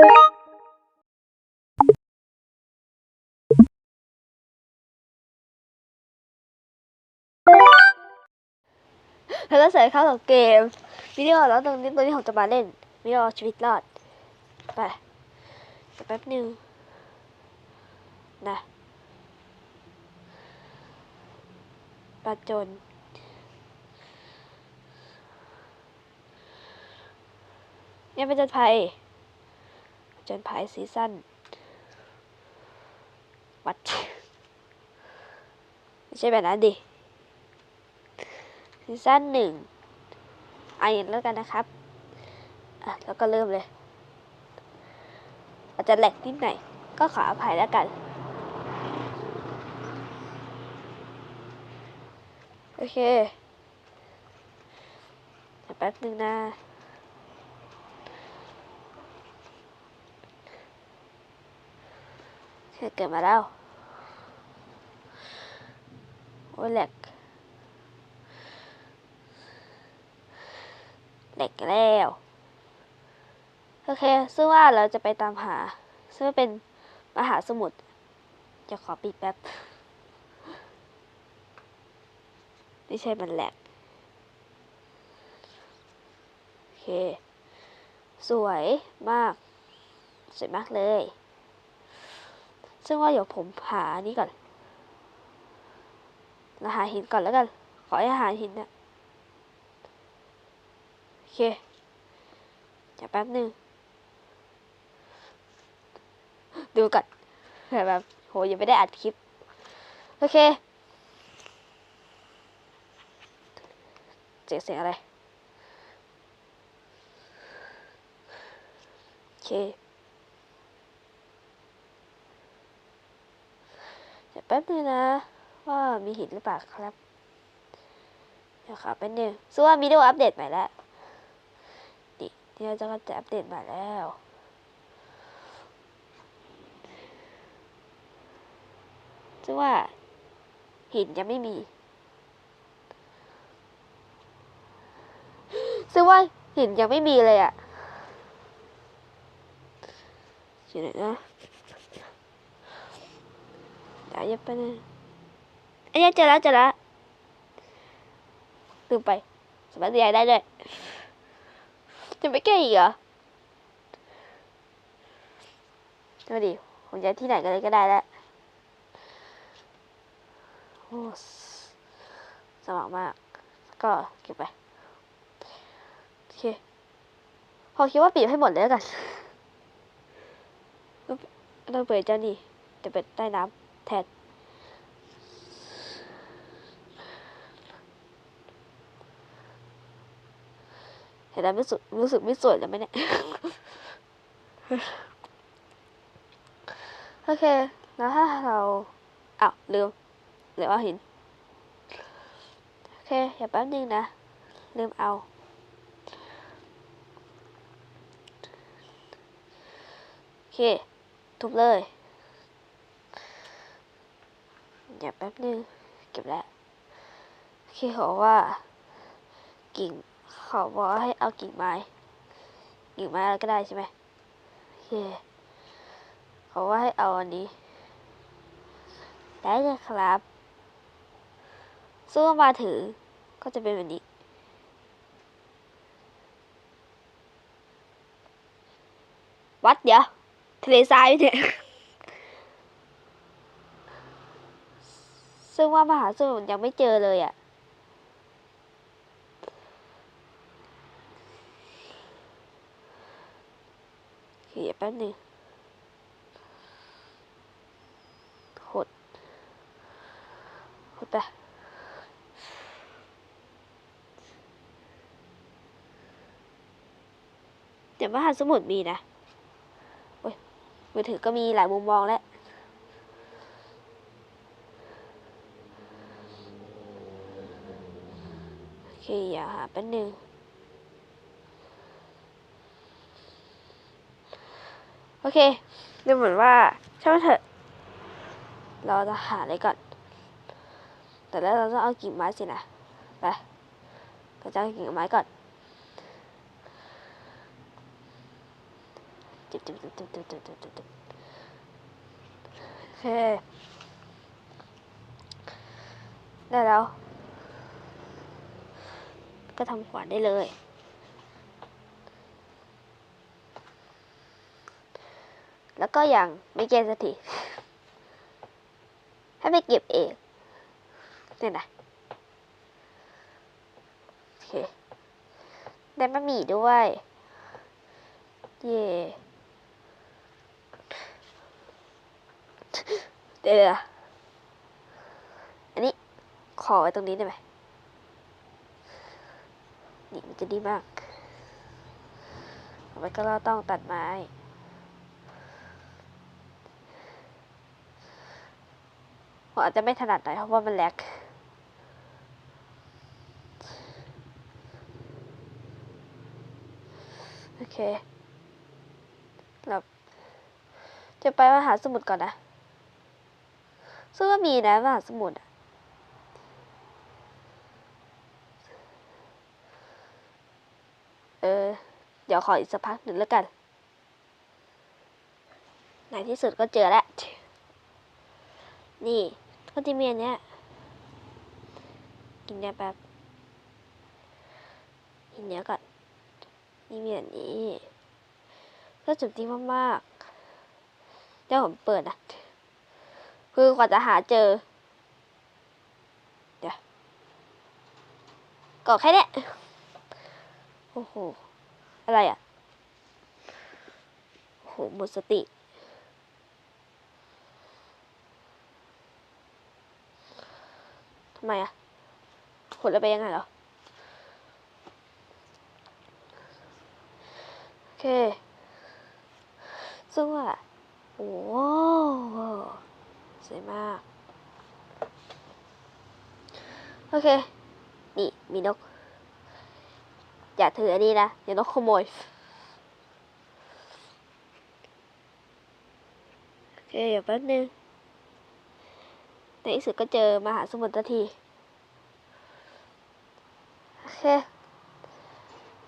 แล้วก็เสร็จเข้ากับเกมวิดีโอแล้วตรงนี้ตัวนี้ผมจะมาเล่นวิดีโอชีวิตรอด ไปเดี๋ยวแป๊บหนึ่งนะปลาจนเนี่ยเป็นจนภัย จนภัยซีซั่นวัดไม่ใช่แบบนั้นดิซีซั่นหนึ่งไอแล้วกันนะครับ อะ แล้วก็เริ่มเลย อาจจะแหลกนิดหน่อย ก็ขออภัยแล้วกัน โอเคแป๊บนึงนะโอ เคเกิดมาแล้ว โอ้ยแหลกเด็กแล้ว โอเค ซึ่งว่าเราจะไปตามหา ซึ่งเป็นมหาสมุทรจะขอปิดแป๊บ ไม่ใช่มันแหลกโอเค สวยมาก สวยมากเลย ซึ่งว่าเดี๋ยวผมหาอันนี้ก่อนเราหาหินก่อนแล้วกัน ขอให้หาหินนะโอเคเดี๋ยวแป๊บหนึ่งดูก่อนแบบโหยังไม่ได้อัดคลิป โอเคเสียงเสียงอะไรโอเค เดี๋ยวแป๊บนึงนะ ว่ามีหินหรือเปล่าครับ เดี๋ยวครับแป๊บนึงซึ่งว่ามีวิดีโออัปเดตใหม่แล้วนี่ที่เราจะก็จะอัปเดตใหม่แล้วซึ่งว่า หินยังไม่มีซึ่งว่าหินยังไม่มีเลยอะอยู่ไหนนะ เดี๋ยวเย็บไปนะอันนี้เจอแล้วเจอแล้วลืมไปสามารถย้ายได้ด้วยจะไม่แก้อีกเหรอดูดิผมย้ายที่ไหนกันเลยก็ได้แล้วโอ้สสว่างมาก ก็เก็บไป โอเค พอคิดว่าปิดให้หมดเลยแล้วกันต้องเปิดเจ้านี่จะเปิดใต้น้ำ แทนเห็นแล้วไม่สุดรู้สึกไม่สวยแล้วไหมเนี่ย โอเค แล้วถ้าเราอ้าวลืมเหลือว่าหิน โอเคอย่าแป๊บนึงนะ ลืมเอาโอเค ทุบเลย อย่าแป๊บนึงเก็บแล้วโอเคเขาบอว่า กิ่งเขาบอกให้เอากิ่งไม้ กิ่งไม้อะไรก็ได้ใช่ไหมโอเคเขาว่าให้เอาอันนี้ ได้เลยครับซึ่งมาถือก็จะเป็นแบบนี้วัดเดี๋ยวทะเลทรายเนี่ย ซึ่งว่ามหาสมุทรยังไม่เจอเลยอะ เขียนแป๊บนึงหดหดไปเดี๋ยวมหาสมุทรมีนะ โอ้ยมือถือก็มีหลายมุมมองแล้ว โอเค อย่าแป๊บหนึงโอเคดูเหมือนว่าช่างมันเถอะ เราจะหาอะไรก่อน แต่แล้วเราต้องเอากิ่งไม้สินะไปเราจะเอากิ่งไม้ก่อนจิบจิบจิบจิบจิบจิบจิบจิบโอเคได้แล้ว ก็ทำขวานได้เลย แล้วก็อยังไม่เก็บสักทีให้ไปเก็บเองเนี่ยนะโอเคได้บะหมี่ด้วย เย่เดี๋ยวอันนี้ขอไว้ตรงนี้ได้ไหม นี่มันจะดีมากต่อไปก็เราต้องตัดไม้ ผมอาจจะไม่ถนัดหน่อยเพราะว่ามันแลกโอเคเราจะไปมหาสมุทรก่อนนะซึ่งก็มีนะมหาสมุทรอะเออ เดี๋ ยวขออีกสักพักหนึ่งแล้วกัน ในที่สุดก็เจอแล้ว นี่ก็จะมีอันเนี้ย กินเนี้ยแบบกินเนี้ยก่อน นี่มีอันนี้ ก็จุดที่มากๆเดี๋ยวผมเปิดนะ คือกว่าจะหาเจอ เดี๋ยวก็แค่เนี้ยโอ้โห อะไรอะโหหมดสติ ทำไมอะขนแล้วไปยังไงเหรอ โอเคซึ่งว่าโอ้สวยมาก โอเค นี่ มีนก อย่าถืออันนี้นะเดี๋ยวนกขโมยโอเคเดี๋ยวแป๊บนึงในที่สุดก็เจอมหาสมุทรทีโอเค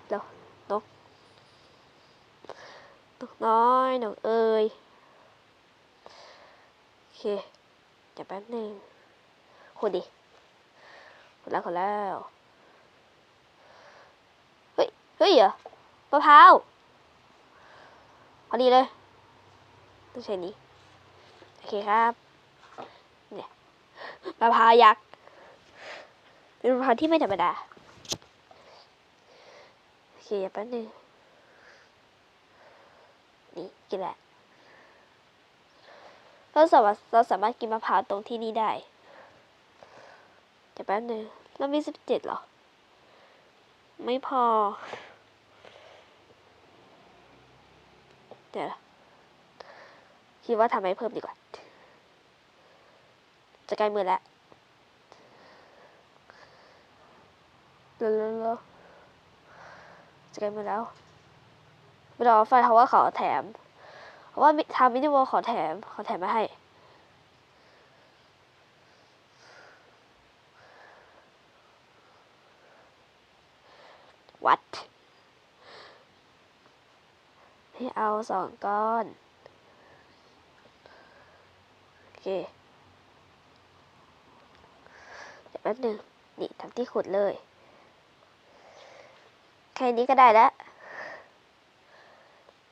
เดี๋ยวนกนกน้อยนกเอ้ยโอเคเดี๋ยวแป๊บหนึ่งขุดดิขุดแล้วขุดแล้ว เฮ้ยเฮ้ยเหรอมะพร้าวพอดีเลยต้องใช้นี้โอเคครับเนี่ยมะพร้าวยักษ์เป็นมะพร้าวที่ไม่ธรรมดาโอเคแป๊บนึงนี่กินแหละเราสามารถเราสามารถกินมะพร้าวตรงที่นี่ได้เดี๋ยวแป๊บนึงเรามีสิบเจ็ดหรอ ไม่พอ เดี๋ยวคิดว่าทำให้เพิ่มดีกว่า จะใกล้มือแล้วเร็วๆๆจะใกล้มือแล้วไม่ต้อไฟเพราะว่าเขาแถมเพราะว่าทำมินิวอลขอแถม ขอแถมมาให้ วัด ให้เอา สองก้อน โอเค เดี๋ยวแป๊บหนึง นี่ทำที่ขุดเลย แค่นี้ก็ได้แล้ว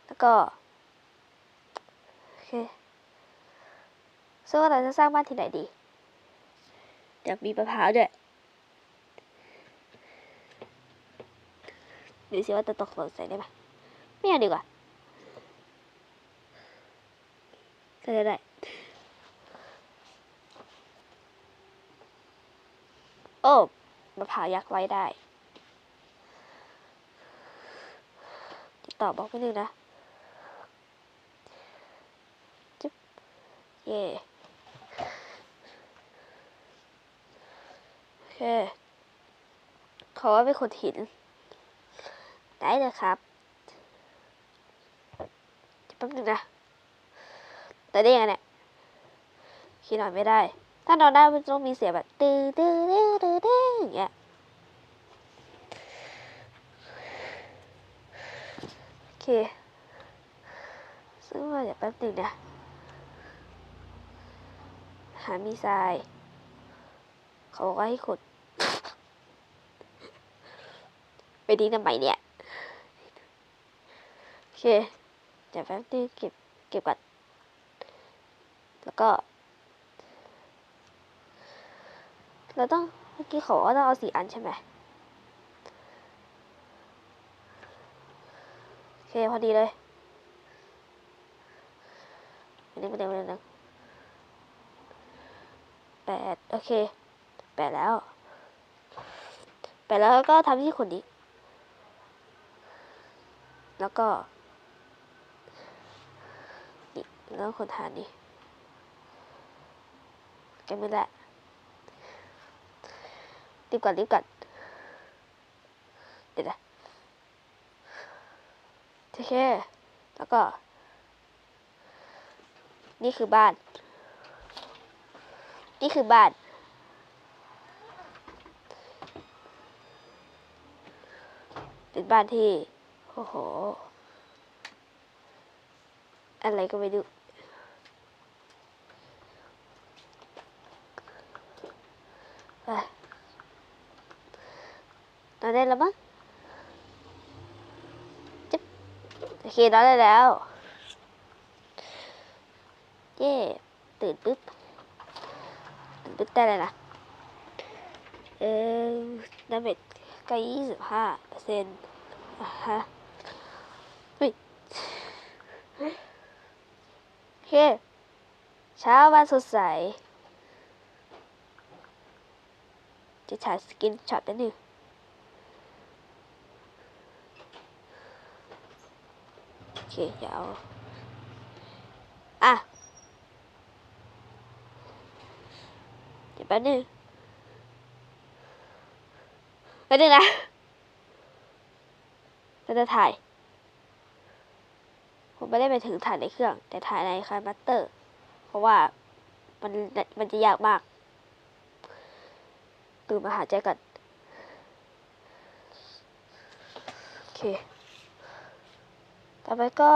แล้วก็ โอเคซึ่งว่าเราจะสร้างบ้านที่ไหนดีอยากมีมะพร้าวด้วยดูสิว่าจะตกหล่นใส่ได้ไหมไม่เอาดีกว่า ก็จะได้ โอ้มะพร้าวยักษ์ไว้ได้ติดต่อบอกไปหนึ่งนะจุ๊บเย่โอเคขอว่าเป็นคนหิน ได้เลยครับแป๊บนึงนะ แต่ได้ยังไงเนี่ยคิดหน่อยไม่ได้ ถ้านอนได้มันต้องมีเสียงแบบตื้อตื้อตื้อตื้อตื้ออย่างเงี้ยโอเคซึ่งว่าเดี๋ยวแป๊บนึงนะหามีทรายเขาบอกว่าให้ขุด ไปดีทำไมเนี่ย โอเค เดี๋ยวแป๊บนึงเก็บ เก็บก่อน แล้วก็ เราต้องเมื่อกี้เขาว่าต้องเอาสี่อันใช่ไหมโอเค พอดีเลยอันนี้ไม่ได้ไม่ได้นะแปดโอเคแปดแล้วแปดแล้วก็ทำที่ขนนี้แล้วก็นี่แล้วก็ขนฐาน นี้แกมือแหละรีบก่อนรีบก่อนเดี๋ยวนะโอเค แล้วก็ นี่คือบ้าน นี่คือบ้าน เป็นบ้านที่ โอ้โห อะไรก็ไม่รู้ไปนอน ได้แล้วมั้งจิ๊บโอเคนอนได้แล้ว เย่ตื่นปุ๊บตื่นปุ๊บได้เลยนะเออดาเมจก็ยี่สิบห้าเปอร์เซ็นต์อะฮะเฮ้ยโอเคเช้าวันสดใสจะถ่ายสกินช็อตนิดนึง อเคเดี๋ยวอา อะเดี๋ยวแป๊บนึงแป๊บนึงนะเราจะถ่าย ผมไม่ได้ไปถึงถ่ายในเครื่อง แต่ถ่ายในคายมัตเตอร์ เพราะว่ามันมันจะยากมากตื่นมาหาใจก่อนโอเค ต่อไปก็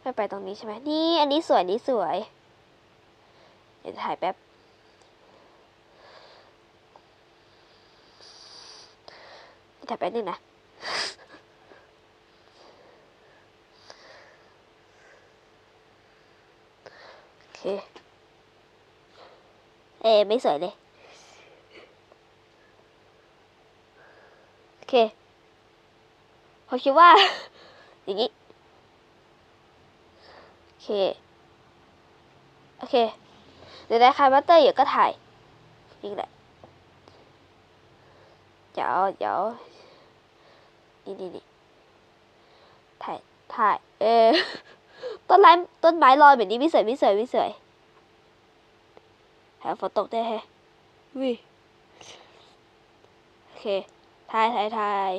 ไม่ไปตรงนี้ใช่ไหมนี่ อันนี้สวยนี่สวย เดี๋ยวถ่ายแป๊บ ถ่ายแป๊บนึงนะโอเค อไม่สวยเลย โอเคผมคิดว่า อย่างนี้ โอเค โอเค เดี๋ยวได้คายบัตเตอร์อยู่ก็ถ่ายนี่แหละเดี๋ยวเดี๋ยวนี่นี่นี่ถ่าย ถ่าย เออต้นไม้ต้นไม้ลอยแบบนี้ไม่สวยไม่สวยไม่สวย ฝนตกได้แฮวิโอเคถ่ายถ่ายถ่าย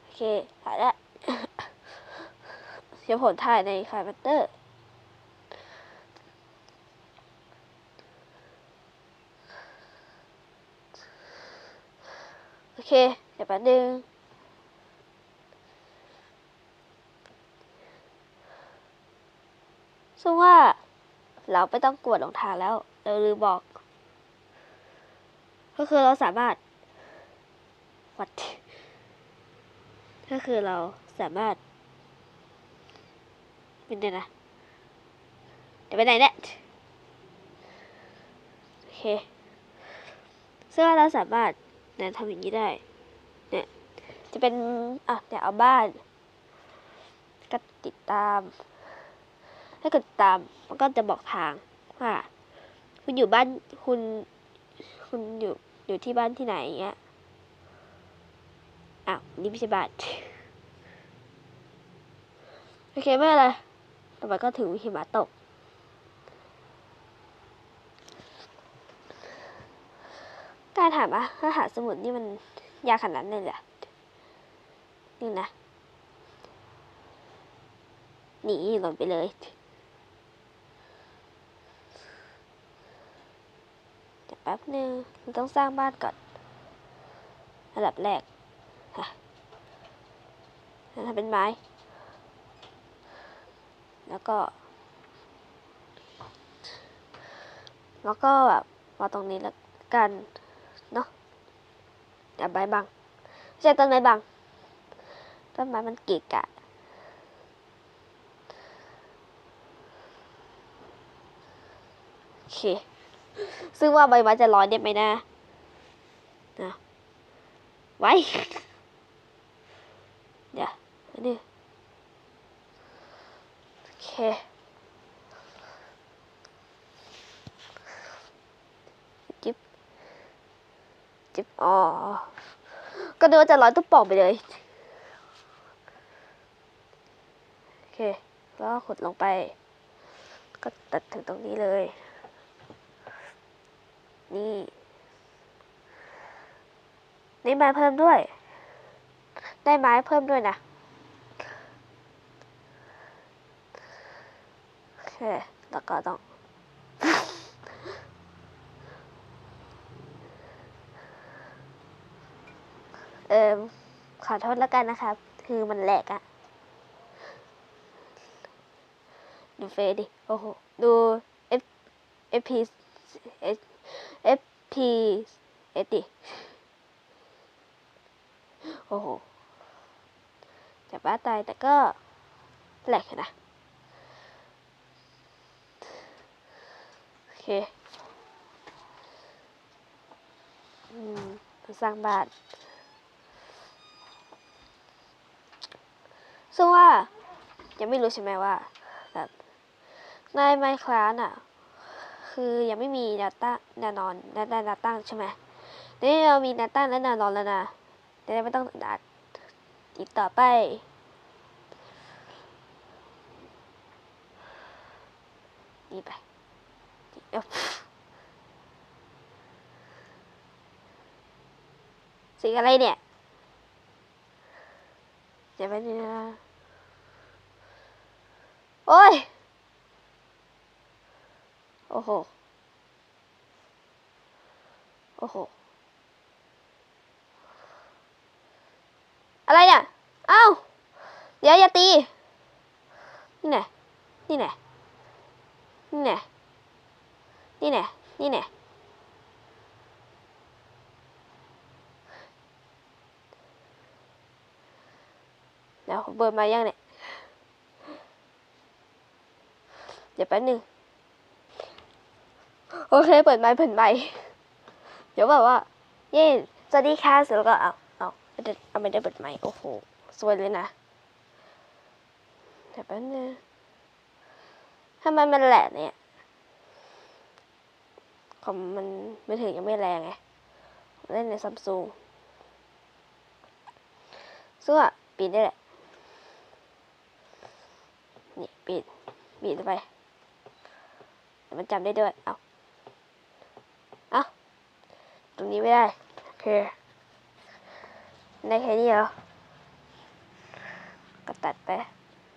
โอเคถ่ายล้วเดี๋ยวผมถ่ายในคายบัตเตอร์โอเค เดี๋ยวแป๊บนึงซึ่งว่า เราไม่ต้องกวดรองท้าแล้ว เราลืมบอก ก็คือเราสามารถวัดก็คือเราสามารถเป็นไงนะเดี๋ยวไปไหนเนี่ยโอเคซึ่งว่าเราสามารถเนี่ยทำอย่างนี้ได้เนี่ยจะเป็นอะเดี๋ยวเอาบ้านก็ติดตาม ถ้าเกิดตามมันก็จะบอกทางว่าคุณอยู่บ้านคุณคุณอยู่อยู่ที่บ้านที่ไหนอย่างเงี้ยอ้าวนี่ไม่ใช่บ้านโอเคไม่เป็นไรต่อไปก็ถึงหิมะตก การถามว่าถ้าหาสมุดนี่มันยากขนาดนั้นเลยเหรอนี่นะหนีหล่นไปเลย แป๊บนึงต้องสร้างบ้านก่อน อันดับแรกฮะทำเป็นไม้ แล้วก็ แล้วก็แบบมาตรงนี้แล้วกันเนาะอย่าใบบังไม่ใช่ต้นไม้บังต้นไม้มันเกะกะโอเค ซึ่งว่าใบไม้จะลอยได้ไหมนะนะไว้เดี๋ยวนนี้โอเคจิบจิบอ๋อก็ดูว่าจะลอยตุ๊บป่องไปเลยโอเคแล้วขุดลงไป ก็ตัดถึงตรงนี้เลย นี่นี่ไม้เพิ่มด้วย ได้ไม้เพิ่มด้วยนะโอเคแล้วก็ต้องเออขอโทษแล้วกันนะครับ คือมันแหลกอะดูเฟซดิ โอ้โห ดู F F P S F P S ดิโอ้โหจะบ้าตายแต่ก็แหลกนะโอเคอืมสร้างบ้านซึ่งว่ายังไม่รู้ใช่ไหมว่าแบบในไมคลาสอะ คือยังไม่มีแนวตั้งแนวนอนแนวแนวตั้งใช่ไหมนี่เรามีแนวตั้งและแนวนอนแล้วนะจะได้ไม่ต้องอัดอีกต่อไปนี่ไปสิ่งอะไรเนี่ยเดี๋ยวไปบนึงนะโอ้ย อ้โห โอ้โห อะไรเนี่ย เอ้า เดี๋ยวอย่าตี นี่ไงนี่ไงนี่ไงนี่ไงนี่ไงเดี๋ยวเบิร์มายังเนี่ย เดี๋ยวแป๊บนึง โอเค เปิดไมค์เปิดไมค์เดี๋ยวแบบว่า เย้สวัสดีค่ะเสร็จแล้วก็เอาเอาไม่ได้เอาไม่ได้เปิดไมค์โอ้โหสวยเลยนะเดี๋ยวแป๊บนึงทำไมมันแหลกเนี่ยคอมมันไม่ถึงยังไม่แรงไงเล่นในซัมซุงซึ่งอะปิดได้แหละ นี่ปิดปิดไป มันจำได้ด้วย เอา ตรงนี้ไม่ได้โอเคได้แค่นี้เหรอ ก็ตัดไป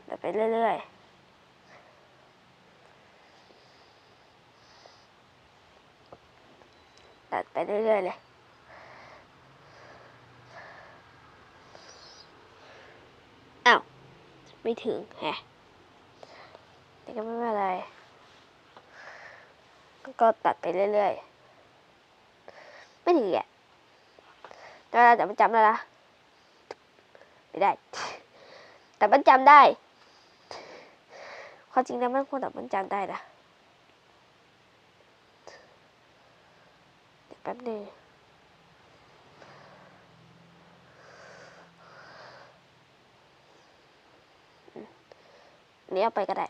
ตัดไปเรื่อยๆตัดไปเรื่อยๆเลย อ้าว ไม่ถึงแฮะแต่ก็ไม่เป็นไร ก็ตัดไปเรื่อยๆ ไม่ถึงอะแต่ว่าแต่มันจำได้ละไม่ได้ แต่มันจำได้ ความจริงแล้วมันควรแต่มันจำได้นะเดี๋ยวแป๊บนึงนนี้เอาไปก็ได้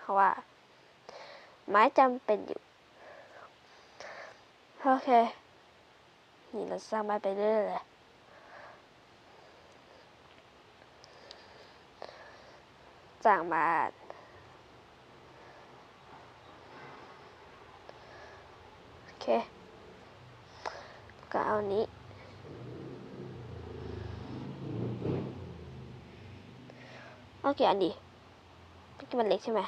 เพราะว่า ไม้จำเป็นอยู่ โอเค นี่เราสร้างบ้านไปเรื่อยๆเลยสร้างบ้านโอเค ก็เอานี้โอเคอันดีเมื่อกี้มันเล็กใช่ไหม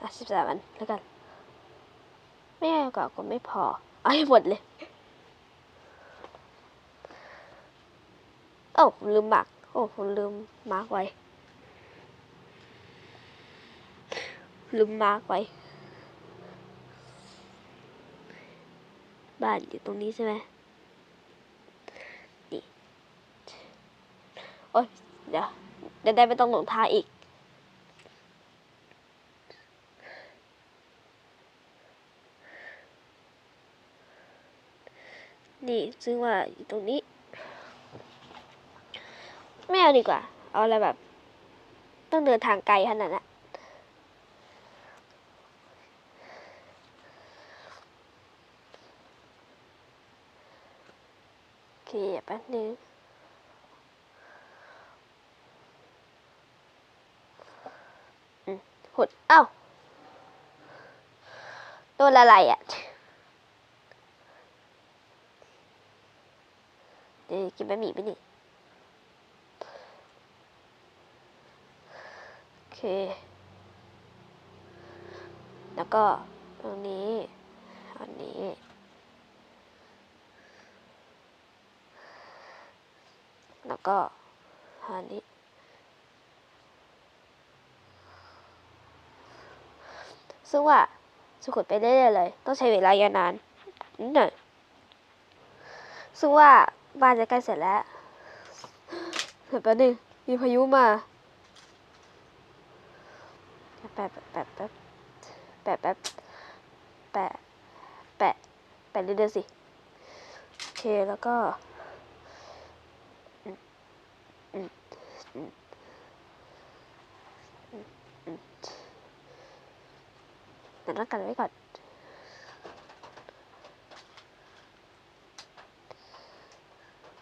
อะสิบสามอันแล้วกัน ไม่เอาก็ไม่พอเอาให้หมดเลย เอ้ผมลืมหมักโอ้ผมลืมมาร์กไว้ ลืมมาร์กไว้ บ้านอยู่ตรงนี้ใช่ไหมนี่โอ๊ยเดี๋ยวเดี๋ยวได้ไม่ต้องหลงทางอีกนี่ซึ่งว่าอยู่ตรงนี้ เอาดีกว่า เอาอะไรแบบ ต้องเดินทางไกลขนาดนั้นอะโอเคแป๊บนึงหดเอ้าโดนอะไรอะเดี๋ยวกินบะหมี่ไปนี่ โอเค แล้วก็ตรงนี้อันนี้ แล้วก็อันนี้ ซึ่งว่าสุขุดไปเรื่อยๆเลย ต้องใช้เวลายาวนานนิดหน่อยซึ่งว่าบ้านจะใกล้เสร็จแล้วเดี๋ยวแป๊บนึงมีพายุมา แปะแปะแปะแปะแปะแปะแปะแปะเรื่อยๆสิ โอเค แล้วก็อืมอืมอืมอืมอืมเดี๋ยวนั่งกันไว้ก่อน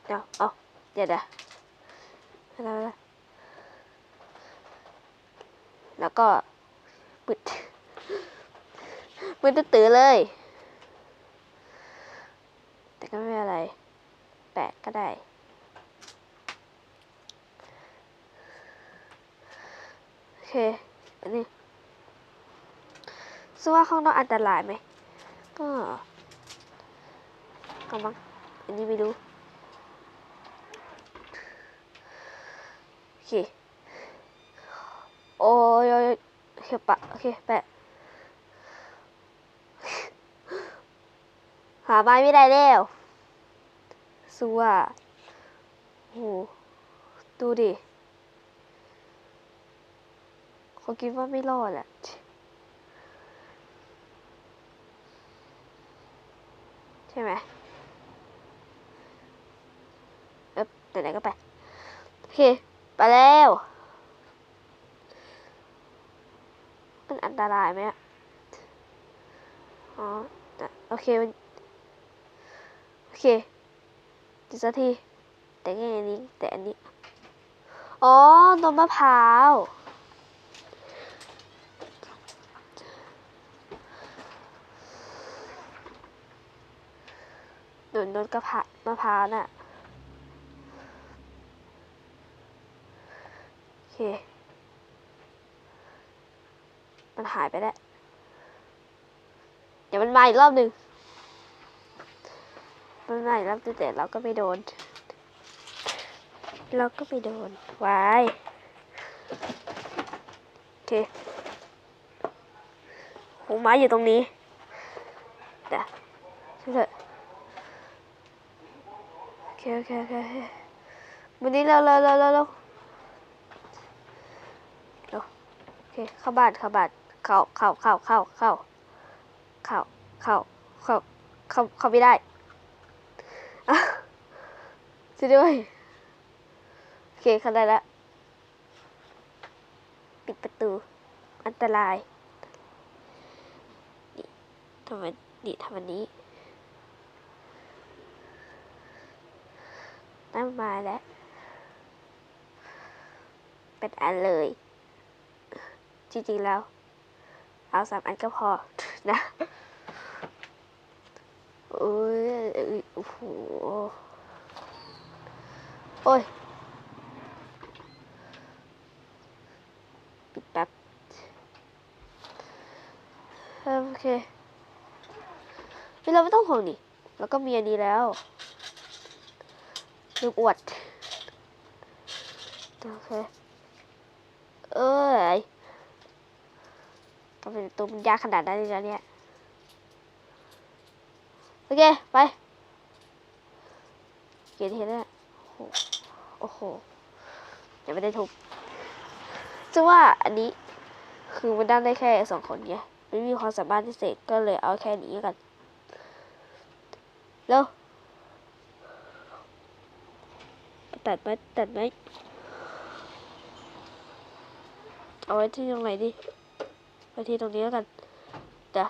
เดี๋ยวเอาเดี๋ยวเดี๋ยวแล้วแล้วแล้วก็ มืดมืดตื้อเลย แต่ก็ไม่เป็นอะไร แปะก็ได้ โอเค อันนี้ซึ่งว่าข้างนอกอันตรายไหม ก็ก็มั้งอันนี้ไม่รู้โอเคโอ้ย เคปะโอเค แปะ หาไม้ไม่ได้แล้วสู้ว่าโอ้โหดูดิเขาคิดว่าไม่รอดแหละใช่ไหมเอ๊บไหนๆก็ไป โอเค ไปแล้ว มันอันตรายไหมอ๋อแต่โอเคมันโอเคจิสักที แต่แค่อันนี้ แต่อันนี้ อ๋อต้นมะพร้าวหนุนต้นกระพามะพร้าวน่ะ โอเค มันหายไปแล้วเดี๋ยวมันมาอีกรอบหนึ่งมันมาอีกรอบนึงแต่เราก็ไม่โดน เราก็ไม่โดนวายโอเคหูไม้อยู่ตรงนี้เดี๋ยวช่วยเถอะโอเคโอเคโอเควันนี้เราเราเราเราเราเร็วโอเคเข้าบ้านเข้าบ้าน เข้าเข้าเข้าเข้าเข้าเข้าเข้าเข้าเข้าเข้าไม่ได้อะช่วยด้วยโอเคเข้าได้แล้วปิดประตู อันตรายนี่ทำไมนี่ทำอันนี้นั่นมาแล้วเป็นอันเลย จริงๆแล้ว เอาสามอันก็พอนะโอ้ยโอ้โหโอ้ยปิดแป๊บโอเคเราไม่ต้องห่วงนี่แล้วก็มีอันนี้แล้วลืมอวด โอเค เอ้ย ต้องเป็นตัวมันยากขนาดนั้นเลยนะเนี่ย โอเค ไป เกียรติเห็นแล้วโอ้โหยังไม่ได้ทุบจะว่าอันนี้คือมันได้แค่สองคนไงไม่มีความสามารถพิเศษก็เลยเอาแค่นี้กันแล้วตัดไหมตัดไหมเอาไว้ที่ตรงไหนดี ไปที่ตรงนี้แล้วกันจ้ะ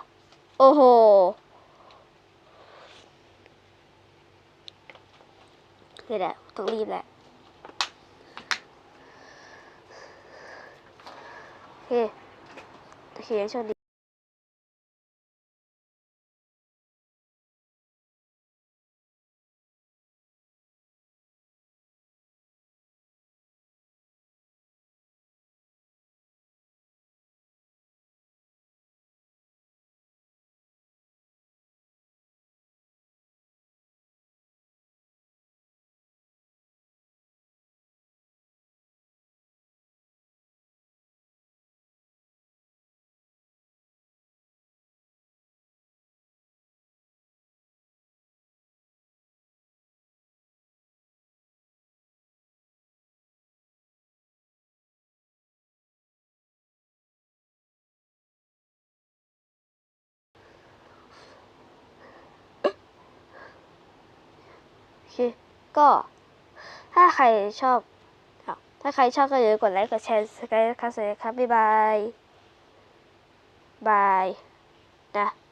โอ้โหนี่แหละต้องรีบแหละโอเคโอเคโชคดี เค ก็ถ้าใครชอบ ถ้าใครชอบก็อย่าลืมกดไลค์ กดแชร์สกายครับสวัสดีครับ บ๊ายบาย บาย นะ